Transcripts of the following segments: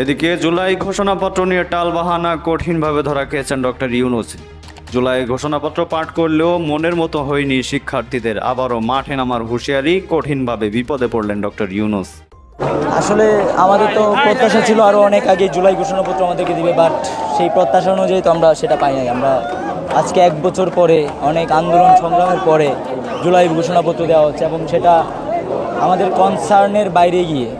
এদিকে জুলাই ঘোষণাপত্র নিয়ে টালবাহানা কঠিনভাবে ধরা খেয়েছেন ডক্টর ইউনুস। জুলাই ঘোষণাপত্র পাঠ করলেও মনের মতো হয়নি শিক্ষার্থীদের। আবারও মাঠে নামার হুঁশিয়ারি কঠিনভাবে বিপদে পড়লেন ডক্টর ইউনুস। আসলে আমাদের তো প্রত্যাশা ছিল আরও অনেক আগে জুলাই ঘোষণাপত্র আমাদেরকে দিবে, বাট সেই প্রত্যাশা অনুযায়ী তো আমরা সেটা পাই নাই। আমরা আজকে এক বছর পরে, অনেক আন্দোলন সংগ্রামের পরে জুলাই ঘোষণাপত্র দেওয়া হচ্ছে এবং সেটা আমাদের কনসার্নের বাইরে গিয়ে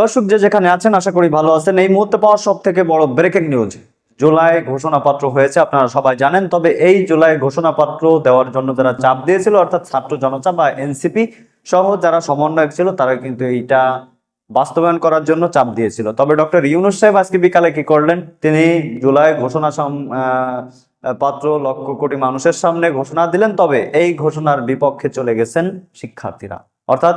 দর্শক যে যেখানে আছেন, আশা করি ভালো আছেন। এই মুহূর্তে পাওয়া সব থেকে বড় ব্রেকিং নিউজ জুলাই ঘোষণাপত্র হয়েছে, আপনারা সবাই জানেন। তবে এই জুলাই ঘোষণাপত্র দেওয়ার জন্য যারা চাপ দিয়েছিল, অর্থাৎ ছাত্র জনতা বা এনসিপি সহ যারা সমন্বয়ক ছিল, তারা কিন্তু এইটা বাস্তবায়ন করার জন্য চাপ দিয়েছিল। তবে ডক্টর ইউনুস সাহেব আজকে বিকালে কি করলেন? তিনি জুলাই ঘোষণা পাত্র লক্ষ কোটি মানুষের সামনে ঘোষণা দিলেন। তবে এই ঘোষণার বিপক্ষে চলে গেছেন শিক্ষার্থীরা। অর্থাৎ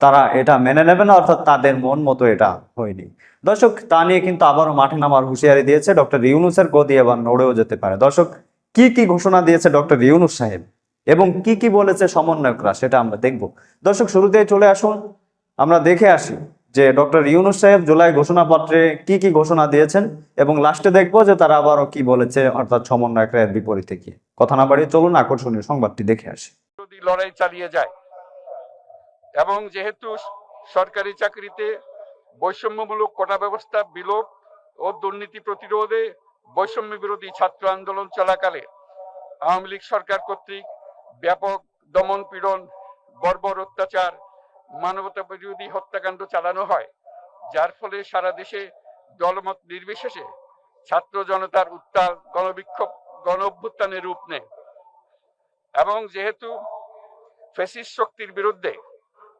তারা এটা মেনে নেবে না, অর্থাৎ তাদের মন মতো এটা হয়নি। দর্শক, তা নিয়ে কিন্তু আবারও মাঠে নামার হুঁশিয়ারি দিয়েছে ডক্টর ইউনুসের, গদি এবার নড়েও যেতে পারে। দর্শক, কি কি ঘোষণা দিয়েছে ডক্টর ইউনুস সাহেব এবং কি কি বলেছে সমন্বয়করা সেটা আমরা দেখব। দর্শক, শুরুতেই চলে আসুন, আমরা দেখে আসি যে ডক্টর ইউনুস সাহেব জুলাই ঘোষণাপত্রে কি কি ঘোষণা দিয়েছেন এবং লাস্টে দেখব যে তারা আবারও কি বলেছে, অর্থাৎ সমন্বয়করা এর বিপরীতে কি কথা না বাড়িয়ে চলুন, আকর্ষণীয় সংবাদটি দেখে আসি। বিরোধী লড়াই চালিয়ে যায় এবং যেহেতু সরকারি চাকরিতে বৈষম্যমূলক কোটা ব্যবস্থা, বিলোপ ও দুর্নীতি প্রতিরোধে বৈষম্য বিরোধী ছাত্র আন্দোলন চলাকালে আওয়ামী লীগ সরকার কর্তৃক ব্যাপক দমন পীড়ন, বর্বর অত্যাচার মানবতা বিরোধী হত্যাকাণ্ড চালানো হয়, যার ফলে সারা দেশে দলমত নির্বিশেষে ছাত্র জনতার উত্তাল গণবিক্ষোভ গণ অভ্যুত্থানের রূপ নেয়। এবং যেহেতু ফেসিস শক্তির বিরুদ্ধে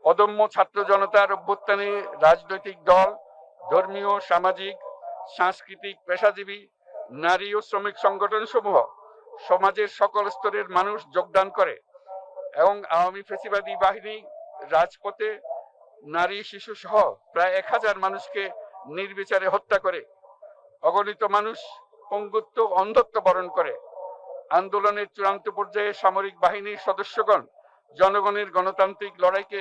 অদম্য ছাত্র জনতার অভ্যুত্থানে রাজনৈতিক দল, ধর্মীয়, সামাজিক, সাংস্কৃতিক, পেশাজীবী, নারী ও শ্রমিক সংগঠন সমূহ সমাজের সকল স্তরের মানুষ যোগদান করে এবং আওয়ামী ফেসিবাদী বাহিনী, রাজপথে নারী, শিশু সহ প্রায় এক হাজার মানুষকে নির্বিচারে হত্যা করে, অগণিত মানুষ পঙ্গুত্ব অন্ধত্ব বরণ করে, আন্দোলনের চূড়ান্ত পর্যায়ে সামরিক বাহিনীর সদস্যগণ জনগণের গণতান্ত্রিক লড়াইকে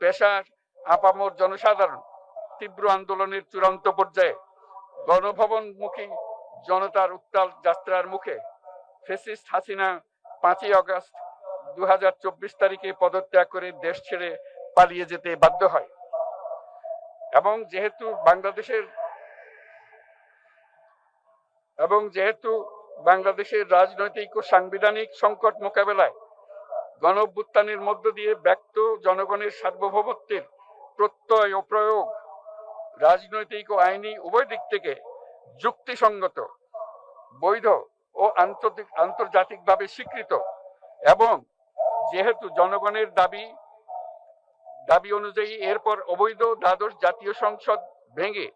পেশার আপামর জনসাধারণ তীব্র আন্দোলনের চূড়ান্ত পর্যায়ে গণভবনমুখী জনতার উত্তাল যাত্রার মুখে ফেসিস্ট হাসিনা পাঁচই আগস্ট দু তারিখে পদত্যাগ করে দেশ ছেড়ে পালিয়ে যেতে বাধ্য হয়। এবং যেহেতু বাংলাদেশের এবং যেহেতু বাংলাদেশের রাজনৈতিক ও সাংবিধানিক সংকট মোকাবেলায় গণ মধ্য দিয়ে ব্যক্ত জনগণের সার্বভৌমত্বের প্রত্যয় ও প্রয়োগ, রাজনৈতিক ও আইনি উভয় দিক থেকে যুক্তিসঙ্গত, বৈধ ও আন্তর্জাতিক, আন্তর্জাতিকভাবে স্বীকৃত এবং যেহেতু জনগণের দাবি দাবি অনুযায়ী এরপর অবৈধ দ্বাদশ জাতীয় সংসদ ভেঙে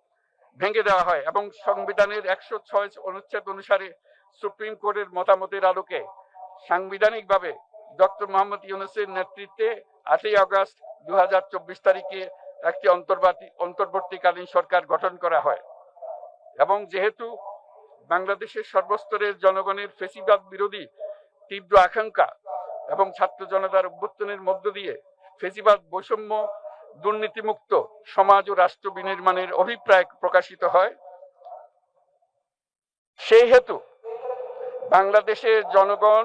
ভেঙে দেওয়া হয় এবং সংবিধানের একশো ছয় অনুচ্ছেদ অনুসারে সুপ্রিম কোর্টের মতামতের আলোকে সাংবিধানিকভাবে ডক্টর মোহাম্মদ ইউনুসের নেতৃত্বে আটই আগস্ট দু হাজার চব্বিশ তারিখে একটি অন্তর্বর্তী অন্তর্বর্তীকালীন সরকার গঠন করা হয়। এবং যেহেতু বাংলাদেশের সর্বস্তরের জনগণের ফেসিবাদ বিরোধী তীব্র আকাঙ্ক্ষা এবং ছাত্র জনতার অভ্যুত্থানের মধ্য দিয়ে ফেসিবাদ বৈষম্য দুর্নীতিমুক্ত সমাজ ও রাষ্ট্র বিনির্মাণের অভিপ্রায় প্রকাশিত হয়, সেই হেতু বাংলাদেশের জনগণ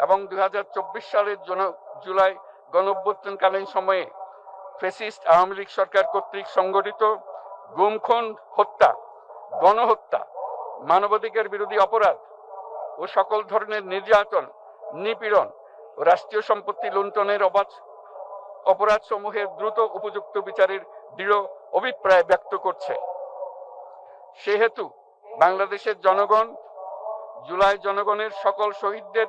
এবং দু হাজার চব্বিশ সালের জুলাই গণঅভ্যুত্থানকালীন সময়ে ফেসিস্ট আওয়ামী লীগ সরকার কর্তৃক সংগঠিত গুমখুন হত্যা, গণহত্যা, মানবাধিকার বিরোধী অপরাধ ও সকল ধরনের নির্যাতন, নিপীড়ন ও রাষ্ট্রীয় সম্পত্তি লুণ্ঠনের অবাধ অপরাধ সমূহের দ্রুত উপযুক্ত বিচারের দৃঢ় অভিপ্রায় ব্যক্ত করছে। সেহেতু বাংলাদেশের জনগণ, জুলাই জনগণের সকল শহীদদের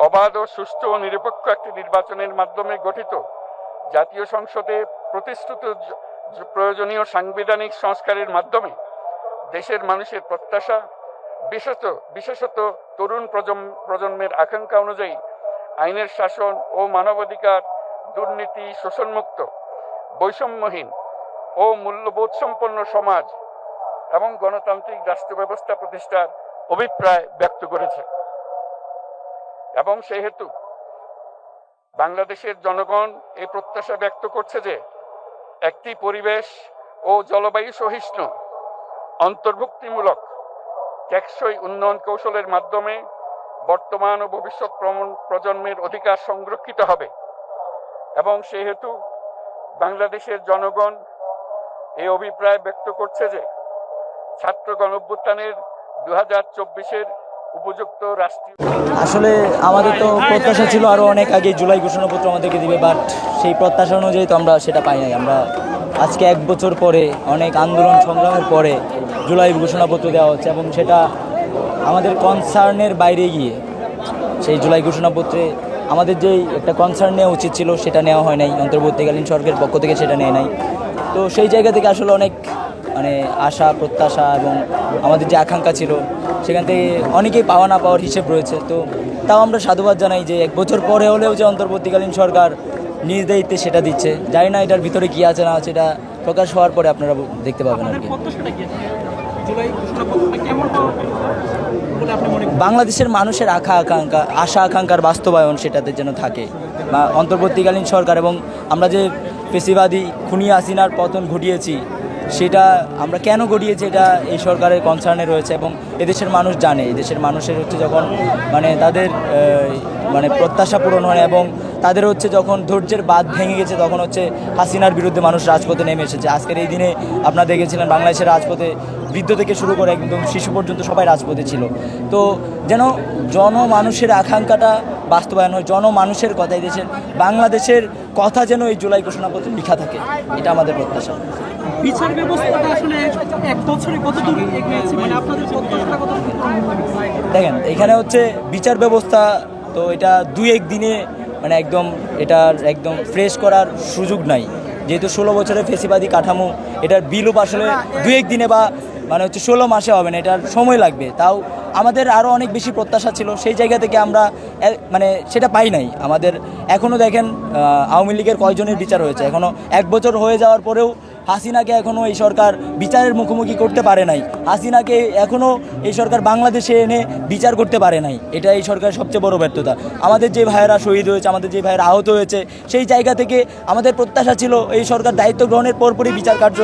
অবাধ ও সুষ্ঠু ও নিরপেক্ষ একটি নির্বাচনের মাধ্যমে গঠিত। জাতীয় সংসদে জ- প্রয়োজনীয় সাংবিধানিক সংস্কারের মাধ্যমে দেশের মানুষের প্রত্যাশা, বিশেষত বিশেষত তরুণ প্রজন্ম, প্রজন্মের আকাঙ্ক্ষা অনুযায়ী আইনের শাসন ও মানবাধিকার, দুর্নীতি, শোষণমুক্ত, বৈষম্যহীন ও মূল্যবোধ সম্পন্ন সমাজ এবং গণতান্ত্রিক রাষ্ট্র ব্যবস্থা প্রতিষ্ঠার অভিপ্রায় ব্যক্ত করেছে। এবং সেহেতু বাংলাদেশের জনগণ এই প্রত্যাশা ব্যক্ত করছে যে একটি পরিবেশ ও জলবায়ু সহিষ্ণু, অন্তর্ভুক্তিমূলক, টেকসই উন্নয়ন কৌশলের মাধ্যমে বর্তমান ও ভবিষ্যৎ প্রজন্মের অধিকার সংরক্ষিত হবে। এবং সেহেতু বাংলাদেশের জনগণ এই অভিপ্রায় ব্যক্ত করছে যে ছাত্র গণঅভ্যুত্থানের দু হাজার চব্বিশের উপযুক্ত রাষ্ট্রীয় আসলে আমাদের তো প্রত্যাশা ছিল আরও অনেক আগে জুলাই ঘোষণাপত্র আমাদেরকে দিবে বাট সেই প্রত্যাশা অনুযায়ী তো আমরা সেটা পাই নাই। আমরা আজকে এক বছর পরে, অনেক আন্দোলন সংগ্রামের পরে জুলাই ঘোষণাপত্র দেওয়া হচ্ছে এবং সেটা আমাদের কনসার্নের বাইরে গিয়ে সেই জুলাই ঘোষণাপত্রে আমাদের যেই একটা কনসার্ন নেওয়া উচিত ছিল, সেটা নেওয়া হয় নাই। অন্তর্বর্তীকালীন সরকারের পক্ষ থেকে সেটা নেয় নাই। তো সেই জায়গা থেকে আসলে অনেক মানে আশা, প্রত্যাশা এবং আমাদের যে আকাঙ্ক্ষা ছিল সেখান থেকে অনেকেই পাওয়া না পাওয়ার হিসেব রয়েছে। তো তাও আমরা সাধুবাদ জানাই যে এক বছর পরে হলেও যে অন্তর্বর্তীকালীন সরকার নিজ দায়িত্বে সেটা দিচ্ছে। জানি না এটার ভিতরে কী আছে না আছে এটা প্রকাশ হওয়ার পরে আপনারা দেখতে পাবেন আর কি। বাংলাদেশের মানুষের আশা আকাঙ্ক্ষা আশা আকাঙ্ক্ষার বাস্তবায়ন সেটাতে যেন থাকে। বা অন্তর্বর্তীকালীন সরকার এবং আমরা যে পেশিবাদী খুনি হাসিনার পতন ঘটিয়েছি সেটা আমরা কেন গড়িয়েছি এটা এই সরকারের কনসার্নে রয়েছে এবং এদেশের মানুষ জানে। এদেশের মানুষের হচ্ছে যখন মানে তাদের মানে প্রত্যাশা পূরণ হয় এবং তাদের হচ্ছে যখন ধৈর্যের বাঁধ ভেঙে গেছে তখন হচ্ছে হাসিনার বিরুদ্ধে মানুষ রাজপথে নেমে এসেছে। আজকের এই দিনে আপনারা দেখেছিলেন বাংলাদেশের রাজপথে বৃদ্ধ থেকে শুরু করে একদম শিশু পর্যন্ত সবাই রাজপথে ছিল। তো যেন জনমানুষের আকাঙ্ক্ষাটা বাস্তবায়ন হয় জনমানুষের কথা এই দেশের বাংলাদেশের কথা যেন এই জুলাই ঘোষণাপত্রে লেখা থাকে এটা আমাদের প্রত্যাশা। বিচার ব্যবস্থাটা আসলে এক বছরে কত দূর এগিয়েছে? মানে আপনাদের প্রত্যাশাটা কত দেখেন এখানে হচ্ছে বিচার ব্যবস্থা তো এটা দুই এক দিনে মানে একদম এটার একদম ফ্রেশ করার সুযোগ নাই। যেহেতু ষোলো বছরের ফেসিবাদী কাঠামো এটার বিলুপ আসলে দু এক দিনে বা মানে হচ্ছে ষোলো মাসে হবে না এটার সময় লাগবে। তাও আমাদের আরও অনেক বেশি প্রত্যাশা ছিল। সেই জায়গা থেকে আমরা মানে সেটা পাই নাই। আমাদের এখনও দেখেন আওয়ামী লীগের কয়জনের বিচার হয়েছে। এখনও এক বছর হয়ে যাওয়ার পরেও হাসিনাকে এখনও এই সরকার বিচারের মুখোমুখি করতে পারে নাই। হাসিনাকে এখনও এই সরকার বাংলাদেশে এনে বিচার করতে পারে নাই। এটা এই সরকারের সবচেয়ে বড় ব্যর্থতা। আমাদের যে ভাইয়েরা শহীদ হয়েছে, আমাদের যে ভাইয়েরা আহত হয়েছে, সেই জায়গা থেকে আমাদের প্রত্যাশা ছিল এই সরকার দায়িত্ব গ্রহণের পরপরই বিচার কার্য,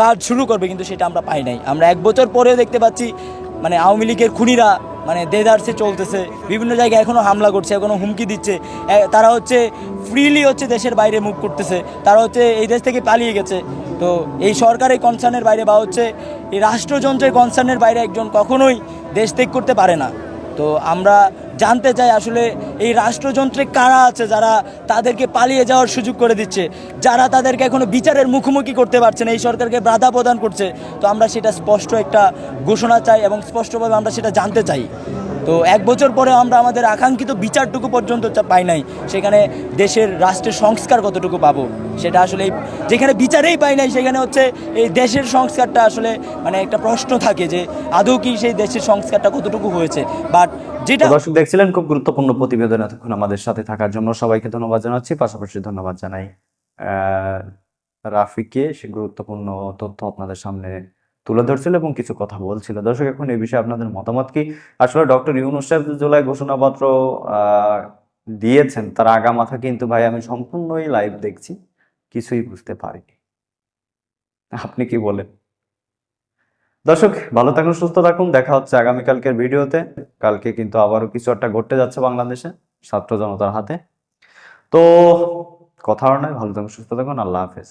কাজ শুরু করবে, কিন্তু সেটা আমরা পাই নাই। আমরা এক বছর পরেও দেখতে পাচ্ছি মানে আওয়ামী লীগের খুনিরা মানে দেদারসে চলতেছে, বিভিন্ন জায়গায় এখনও হামলা করছে এখনও হুমকি দিচ্ছে। তারা হচ্ছে ফ্রিলি হচ্ছে দেশের বাইরে মুখ করতেছে। তারা হচ্ছে এই দেশ থেকে পালিয়ে গেছে। তো এই সরকারের কনসার্নের বাইরে বা হচ্ছে এই রাষ্ট্রযন্ত্রের কনসার্নের বাইরে একজন কখনোই দেশ ত্যাগ করতে পারে না। তো আমরা জানতে চাই আসলে এই রাষ্ট্রযন্ত্রে কারা আছে যারা তাদেরকে পালিয়ে যাওয়ার সুযোগ করে দিচ্ছে? যারা তাদেরকে এখনও বিচারের মুখোমুখি করতে পারছে না, এই সরকারকে বাধা প্রদান করছে। তো আমরা সেটা স্পষ্ট একটা ঘোষণা চাই এবং স্পষ্টভাবে আমরা সেটা জানতে চাই। তো এক বছর পরে আমরা আমাদের আকাঙ্ক্ষিত বিচারটুকু পর্যন্ত পাই নাই। সেখানে দেশের রাষ্ট্রের সংস্কার কতটুকু পাবো? সেটা আসলে যেখানে বিচারেই পাই নাই, সেখানে হচ্ছে এই দেশের সংস্কারটা আসলে মানে একটা প্রশ্ন থাকে যে, আদৌ কি সেই দেশের সংস্কারটা কতটুকু হয়েছে? বাট যেটা দর্শক দেখছিলেন খুব গুরুত্বপূর্ণ প্রতিবেদন এতক্ষণ আমাদের সাথে থাকার জন্য। সবাইকে ধন্যবাদ জানাচ্ছি। পাশাপাশি ধন্যবাদ জানাই রাফিকে সে গুরুত্বপূর্ণ তথ্য আপনাদের সামনে তুলে ধরছিল এবং কিছু কথা বলছিল। দর্শক, এখন এই বিষয়ে আপনাদের মতামত কি? আসলে ডক্টর ইউনুস সাহেব ঘোষণাপত্র দিয়েছেন। তার আগামাথা কিন্তু ভাই আমি সম্পূর্ণই লাইভ দেখছি, কিছুই বুঝতে পারিনি। আপনি কি বলেন? দর্শক, ভালো থাকুন, সুস্থ থাকুন। দেখা হচ্ছে আগামীকালকের ভিডিওতে। কালকে কিন্তু আবারও কিছু একটা ঘটতে যাচ্ছে বাংলাদেশে, ছাত্র জনতার হাতে। তো, কথা নয়, ভালো থাকুন, সুস্থ থাকুন, আল্লাহ হাফেজ।